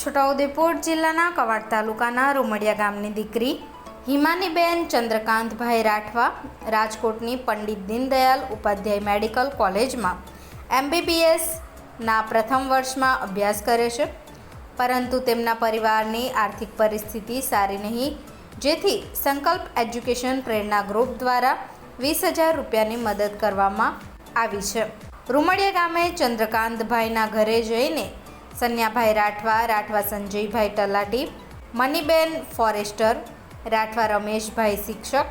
છોટાઉદેપુર જિલ્લાના કવાડ તાલુકાના રોમડિયા ગામની દીકરી હિમાનીબેન ચંદ્રકાંતભાઈ રાઠવા રાજકોટની પંડિત દીનદયાલ ઉપાધ્યાય મેડિકલ કોલેજમાં એમબીબીએસના પ્રથમ વર્ષમાં અભ્યાસ કરે છે. પરંતુ તેમના પરિવારની આર્થિક પરિસ્થિતિ સારી નહીં. જેથી સંકલ્પ એજ્યુકેશન પ્રેરણા ગ્રુપ દ્વારા વીસ હજાર રૂપિયાની મદદ કરવામાં આવી છે. રૂમડિયા ગામે ચંદ્રકાંતભાઈના ઘરે જઈને સન્યાભાઈ રાઠવા રાઠવા સંજયભાઈ તલાટી, મનીબેન ફોરેસ્ટર, રાઠવા રમેશભાઈ શિક્ષક,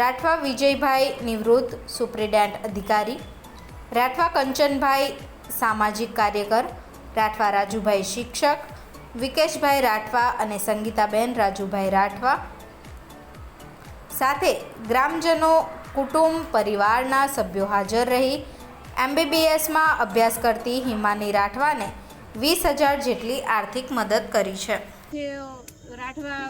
રાઠવા વિજયભાઈ નિવૃત્ત સુપ્રિન્ટેન્ટ અધિકારી, રાઠવા કંચનભાઈ સામાજિક કાર્યકર, રાઠવા રાજુભાઈ શિક્ષક, વિકેશભાઈ રાઠવા અને સંગીતાબેન રાજુભાઈ રાઠવા. સાથે ગ્રામજનો, કુટુંબ, પરિવારના સભ્યો હાજર રહી, એમબીબીએસમાં અભ્યાસ કરતી હિમાની રાઠવાને વીસ હજાર જેટલી આર્થિક મદદ કરી છે. છે રાઠવા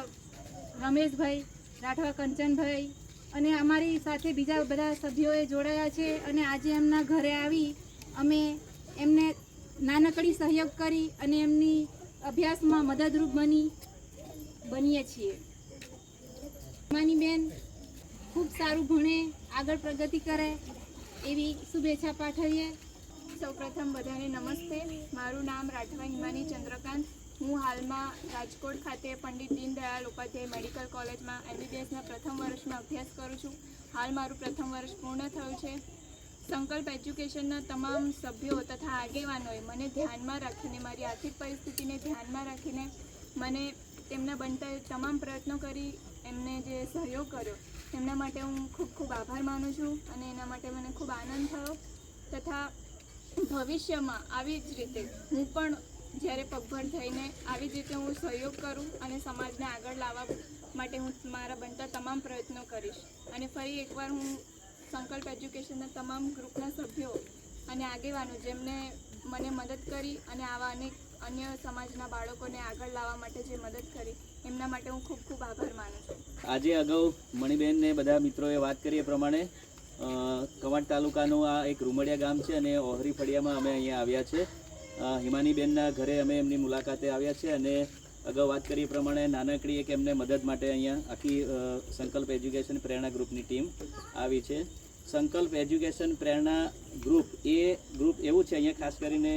રમેશભાઈ, રાઠવા કંચનભાઈ અને અમારી સાથે બીજા બધા સભ્યોએ જોડાયા છે અને આજે એમના ઘરે આવી અમે એમને નાનકડી સહયોગ કરી અને એમની અભ્યાસમાં મદદરૂપ બની, બનીએ છીએ. માની બેન ખૂબ સારું ભણે, આગળ પ્રગતિ કરે એવી શુભેચ્છા પાઠવીએ. સૌપ્રથમ બધાને નમસ્તે. મારું નામ રાઠવા હિમાની ચંદ્રકાંત. હું હાલમાં રાજકોટ ખાતે પંડિત દીનદયાળ ઉપાધ્યાય મેડિકલ કોલેજમાં એમબીબીએસના પ્રથમ વર્ષમાં અભ્યાસ કરું છું. હાલ મારું પ્રથમ વર્ષ પૂર્ણ થયું છે. સંકલ્પ એજ્યુકેશનના તમામ સભ્યો તથા આગેવાનોએ મને ધ્યાનમાં રાખીને, મારી આર્થિક પરિસ્થિતિને ધ્યાનમાં રાખીને મને તેમના બનતા તમામ પ્રયત્નો કરી, એમને જે સહયોગ કર્યો તેમના માટે હું ખૂબ ખૂબ આભાર માનું છું અને એના માટે મને ખૂબ આનંદ થયો. તથા ભવિષ્યમાં આવી જ રીતે હું પણ જ્યારે પગભર થઈને આવી જ રીતે હું સહયોગ કરું અને સમાજને આગળ લાવવા માટે હું મારા બનતા તમામ પ્રયત્નો કરીશ. અને ફરી એકવાર હું સંકલ્પ એજ્યુકેશનના તમામ ગ્રુપના સભ્યો અને આગેવાનો જેમને મને મદદ કરી અને આવા અનેક અન્ય સમાજના બાળકોને આગળ લાવવા માટે જે મદદ કરી, એમના માટે હું ખૂબ ખૂબ આભાર માનું છું. આજે અગાઉ મણિબેન ને બધા મિત્રોએ વાત કરી એ પ્રમાણે કવાંટ તાલુકાનું આ એક રૂમડિયા ગામ છે અને ઓહરી ફળિયામાં અમે અહીંયા આવ્યા છે. હિમાનીબેનના ઘરે અમે એમની મુલાકાતે આવ્યા છે અને અગાઉ વાત કરી પ્રમાણે નાનકડી એક એમને મદદ માટે અહીંયા આખી સંકલ્પ એજ્યુકેશન પ્રેરણા ગ્રુપની ટીમ આવી છે. સંકલ્પ એજ્યુકેશન પ્રેરણા ગ્રુપ એ ગ્રુપ એવું છે, અહીંયા ખાસ કરીને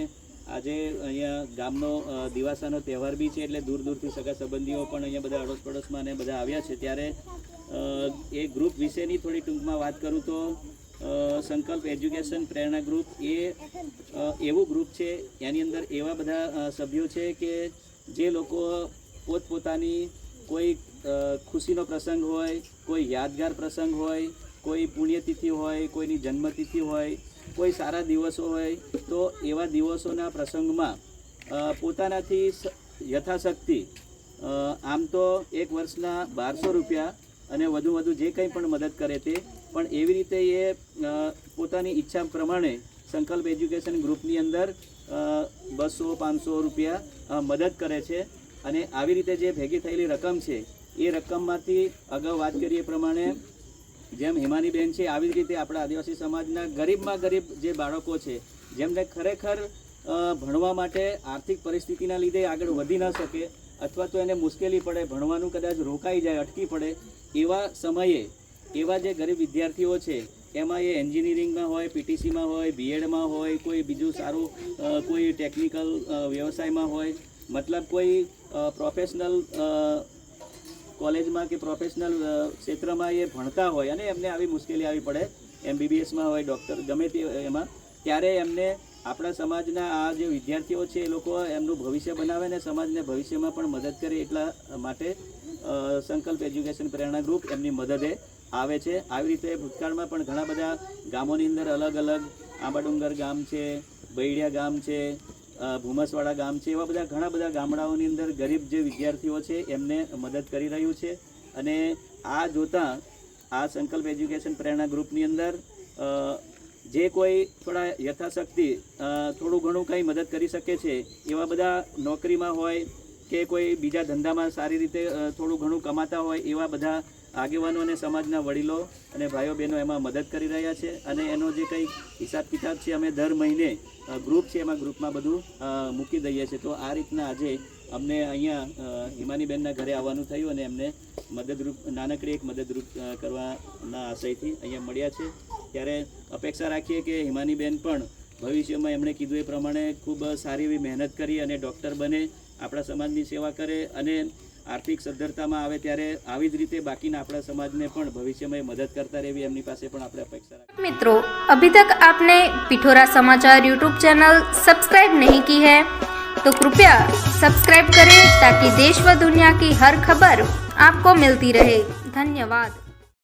આજે અહીંયા ગામનો દિવાસાનો તહેવાર બી છે એટલે દૂર દૂરથી સગા સંબંધીઓ પણ અહીંયા બધા અડોશ પડોશમાં ને બધા આવ્યા છે. ત્યારે એ ગ્રુપ વિશેની થોડી ટૂંકમાં વાત કરું તો સંકલ્પ એજ્યુકેશન પ્રેરણા ગ્રુપ એ એવું ગ્રુપ છે, એની અંદર એવા બધા સભ્યો છે કે જે લોકો પોતપોતાની કોઈ ખુશીનો પ્રસંગ હોય, કોઈ યાદગાર પ્રસંગ હોય, કોઈ પુણ્યતિથિ હોય, કોઈની જન્મતિથિ હોય કોઈ સારા દિવસો હોય, તો એવા દિવસોના પ્રસંગમાં પોતાનાથી યથાશક્તિ આમ તો એક વર્ષના બારસો રૂપિયા અને વધુ વધુ જે કંઈ પણ મદદ કરે તે, પણ એવી રીતે એ પોતાની ઈચ્છા પ્રમાણે સંકલ્પ એજ્યુકેશન ગ્રુપની અંદર બસો, પાંચસો રૂપિયા મદદ કરે છે અને આવી રીતે જે ભેગી થયેલી રકમ છે, એ રકમમાંથી અગાઉ વાત કરીએ પ્રમાણે જેમ હિમાનીબેન છે, આવી જ રીતે આપણા આદિવાસી સમાજના ગરીબમાં ગરીબ જે બાળકો છે, જેમને ખરેખર ભણવા માટે આર્થિક પરિસ્થિતિના લીધે આગળ વધી ન શકે અથવા તો એને મુશ્કેલી પડે, ભણવાનું કદાચ રોકાઈ જાય, અટકી પડે, એવા સમયે, એવા જે ગરીબ વિદ્યાર્થીઓ છે, એમાં એ એન્જિનિયરિંગમાં હોય, પીટીસીમાં હોય, બીએડમાં હોય, કોઈ બીજું સારું કોઈ ટેકનિકલ વ્યવસાયમાં હોય, મતલબ કોઈ પ્રોફેશનલ કોલેજમાં કે પ્રોફેશનલ ક્ષેત્રમાં એ ભણતા હોય અને એમને આવી મુશ્કેલી આવી પડે, એમબીબીએસમાં હોય, ડૉક્ટર, ગમે તે એમાં, ત્યારે એમને આપણા સમાજના આ જે વિદ્યાર્થીઓ છે એ લોકો એમનું ભવિષ્ય બનાવે ને સમાજને ભવિષ્યમાં પણ મદદ કરે એટલા માટે સંકલ્પ, એજ્યુકેશન પ્રેરણા ગ્રુપ એમની મદદે આવે છે. આવી રીતે ભૂતકાળમાં પણ ઘણા બધા ગામોની અંદર અલગ અલગ આંબાડુંગર ગામ છે, બૈડિયા ગામ છે ભૂમસવાડા ગામ છે. એવા બધા ઘણા બધા ગામડાઓની અંદર ગરીબ જે વિદ્યાર્થીઓ છે, એમને મદદ કરી રહ્યું છે. અને આ જોતાં આ સંકલ્પ એજ્યુકેશન પ્રેરણા ગ્રુપની અંદર જે કોઈ થોડા યથાશક્તિ થોડું ઘણું કંઈ મદદ કરી શકે છે, એવા બધા નોકરીમાં હોય કે કોઈ બીજા ધંધામાં સારી રીતે થોડું ઘણું કમાતા હોય, એવા બધા આગેવાનો અને સમાજના વડીલો અને ભાઈઓ બહેનો એમાં મદદ કરી રહ્યા છે અને એનો જે કંઈ હિસાબ કિતાબ છે અમે દર મહિને ગ્રુપ છે એમાં ગ્રુપમાં બધું મૂકી દઈએ છીએ. તો આ રીતના આજે અમને અહીંયા હિમાનીબેનના ઘરે આવવાનું થયું અને એમને મદદરૂપ, નાનકડી એક મદદરૂપ કરવાના આશયથી અહીંયા મળ્યા છે. ત્યારે અપેક્ષા રાખીએ કે હિમાનીબેન પણ ભવિષ્યમાં એમણે કીધું એ પ્રમાણે ખૂબ સારી એવી મહેનત કરી અને ડૉક્ટર બને, આપણા સમાજની સેવા કરે અને આર્થિક સદ્ધરતામાં આવે ત્યારે આવી જ રીતે બાકીના આપણા સમાજને પણ ભવિષ્યમાં એ મદદ કરતા રહેવી એમની પાસે પણ આપણે અપેક્ષા રાખીએ मित्रों अभी तक आपने पिठोरा समाचार यूट्यूब चैनल सब्सक्राइब नहीं की है तो कृपया सब्सक्राइब करें ताकि देश व दुनिया की हर खबर आपको मिलती रहे धन्यवाद